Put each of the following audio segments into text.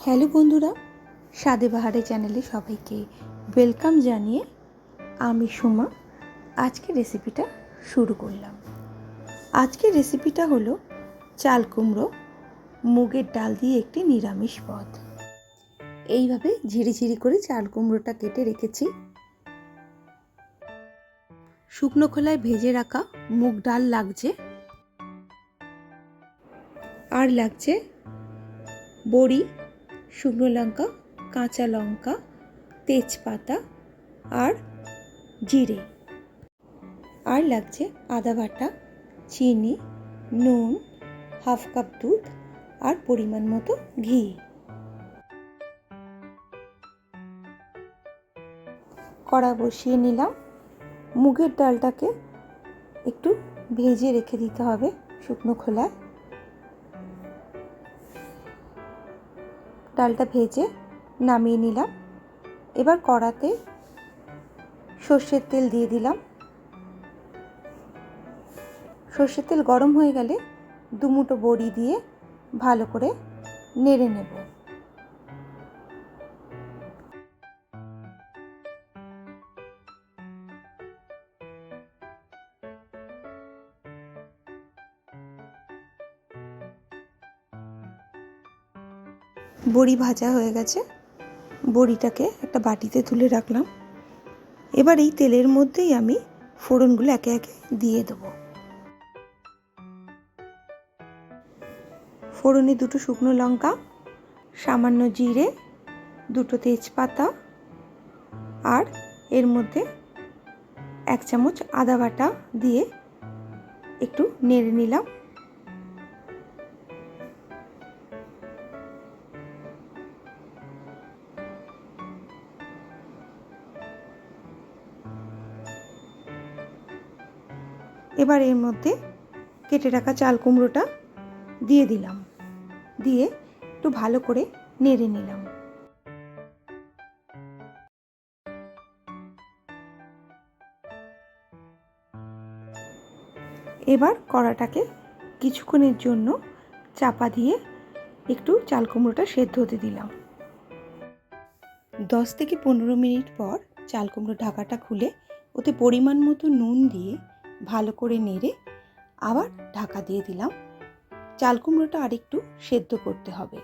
Hello বন্ধুরা, স্বাদে বাহারে চ্যানেলে সবাইকে ওয়েলকাম জানিয়ে আমি সুমা। আজকে রেসিপিটা শুরু করলাম। আজকের রেসিপিটা হলো চাল কুমড়ো মুগের ডাল দিয়ে একটি নিরামিষ পদ। এইভাবে ঝিরিঝিরি করে চাল কুমড়োটা কেটে রেখেছি। শুকনো খোলায় ভেজে রাখা মুগ ডাল লাগছে। আর লাগছে বড়ি শুকনো লঙ্কা, কাঁচা লঙ্কা, তেজপাতা আর জিরে। আর লাগছে আদা বাটা, চিনি, নুন, হাফ কাপ দুধ আর পরিমাণ মতো ঘি। কড়া বসিয়ে নিলাম। মুগের ডালটাকে একটু ভেজে রেখে দিতে হবে শুকনো খোলায়। ডালটা ভেজে নামিয়ে নিলাম। এবার কড়াতে সর্ষের তেল দিয়ে দিলাম। সর্ষের তেল গরম হয়ে গেলে দুমুটো বড়ি দিয়ে ভালো করে নেড়ে নেব। বড়ি ভাজা হয়ে গেছে। বড়িটাকে একটা বাটিতে তুলে রাখলাম। এবার এই তেলের মধ্যেই আমি ফোড়নগুলো একে একে দিয়ে দেবো। ফোড়নে দুটো শুকনো লঙ্কা, সামান্য জিরে, দুটো তেজপাতা আর এর মধ্যে এক চামচ আদা বাটা দিয়ে একটু নেড়ে নিলাম। এবার এর মধ্যে কেটে রাখা চাল কুমড়োটা দিয়ে দিলাম। দিয়ে একটু ভালো করে নেড়ে নিলাম। এবার কড়াটাকে কিছুক্ষণের জন্য চাপা দিয়ে একটু চাল কুমড়োটা সেদ্ধ হতে দিলাম। দশ থেকে পনেরো মিনিট পর চাল কুমড়ো ঢাকাটা খুলে ওতে পরিমাণ মতো নুন দিয়ে ভালো করে নেড়ে আবার ঢাকা দিয়ে দিলাম। চাল কুমড়োটা আরেকটু সেদ্ধ করতে হবে।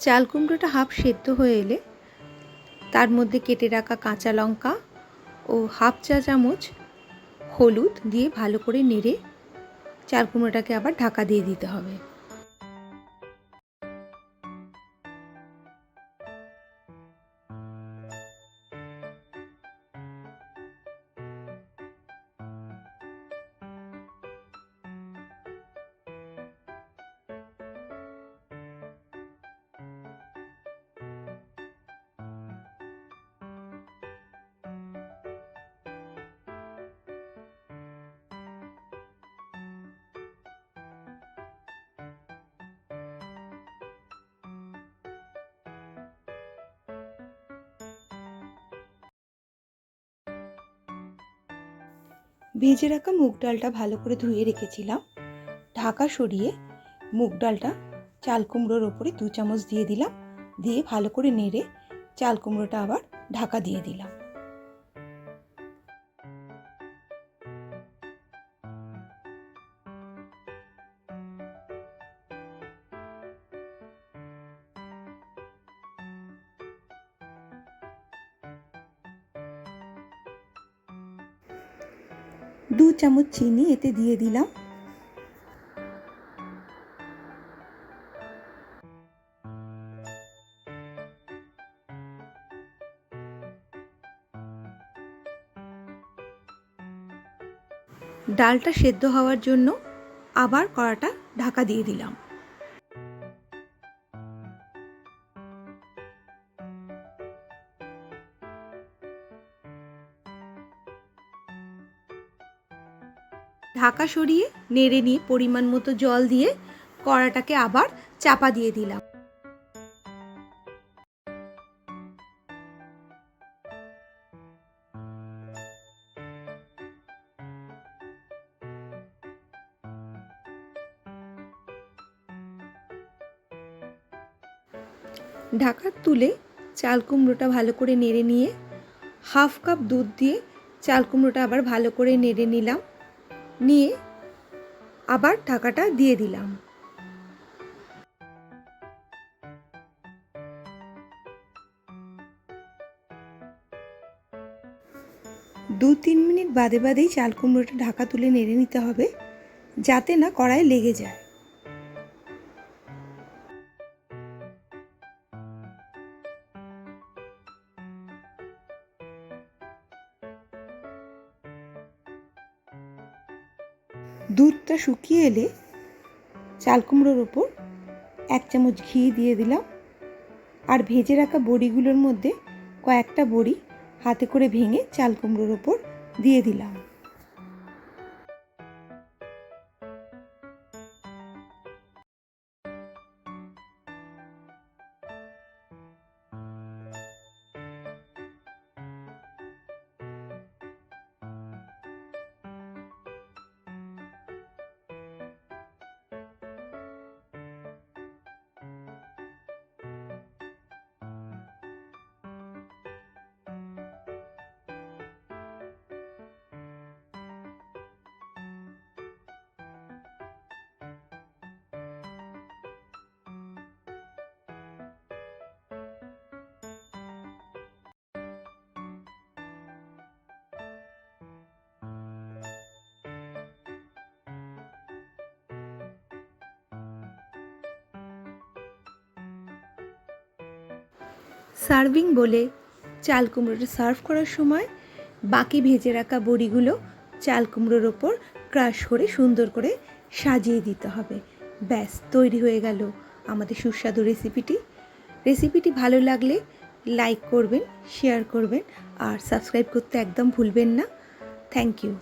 চাল কুমড়োটা হাফ সেদ্ধ হয়ে এলে তার মধ্যে কেটে রাখা কাঁচা লঙ্কা ও হাফ চা চামচ হলুদ দিয়ে ভালো করে নেড়ে চাল কুমড়োটাকে আবার ঢাকা দিয়ে দিতে হবে। ভেজে রাখা মুগ ডালটা ভালো করে ধুয়ে রেখেছিলাম। ঢাকা সরিয়ে মুগ ডালটা চাল কুমড়োর ওপরে দু চামচ দিয়ে দিলাম। দিয়ে ভালো করে নেড়ে চাল কুমড়োটা আবার ঢাকা দিয়ে দিলাম। দু চামচ চিনি এতে দিয়ে দিলাম। ডালটা সেদ্ধ হওয়ার জন্য আবার কড়াটা ঢাকা দিয়ে দিলাম। ঢাকা সরিয়ে নেড়ে নিয়ে পরিমাণ মতো জল দিয়ে কড়াটাকে আবার চাপা দিয়ে দিলাম। ঢাকার তুলে চাল কুমড়োটা ভালো করে নেড়ে নিয়ে হাফ কাপ দুধ দিয়ে চাল কুমড়োটা আবার ভালো করে নেড়ে নিলাম। নিয়ে আবার ঢাকাটা দিয়ে দিলাম। দু তিন মিনিট বাদে বাদেই চাল কুমড়োটা ঢাকা তুলে নেড়ে নিতে হবে, যাতে না কড়ায় লেগে যায়। দুধটা শুকিয়ে এলে চাল কুমড়োর ওপর এক চামচ ঘি দিয়ে দিলাম। আর ভেজে রাখা বড়িগুলোর মধ্যে কয়েকটা বড়ি হাতে করে ভেঙে চাল কুমড়োর ওপর দিয়ে দিলাম। সার্ভিং বলে চাল কুমড়োটা সার্ভ করার সময় বাকি ভেজে রাখা বড়িগুলো চাল কুমড়োর ওপর ক্রাশ করে সুন্দর করে সাজিয়ে দিতে হবে। ব্যাস, তৈরি হয়ে গেল আমাদের সুস্বাদু রেসিপিটি। রেসিপিটি ভালো লাগলে লাইক করবেন, শেয়ার করবেন আর সাবস্ক্রাইব করতে একদম ভুলবেন না। Thank you.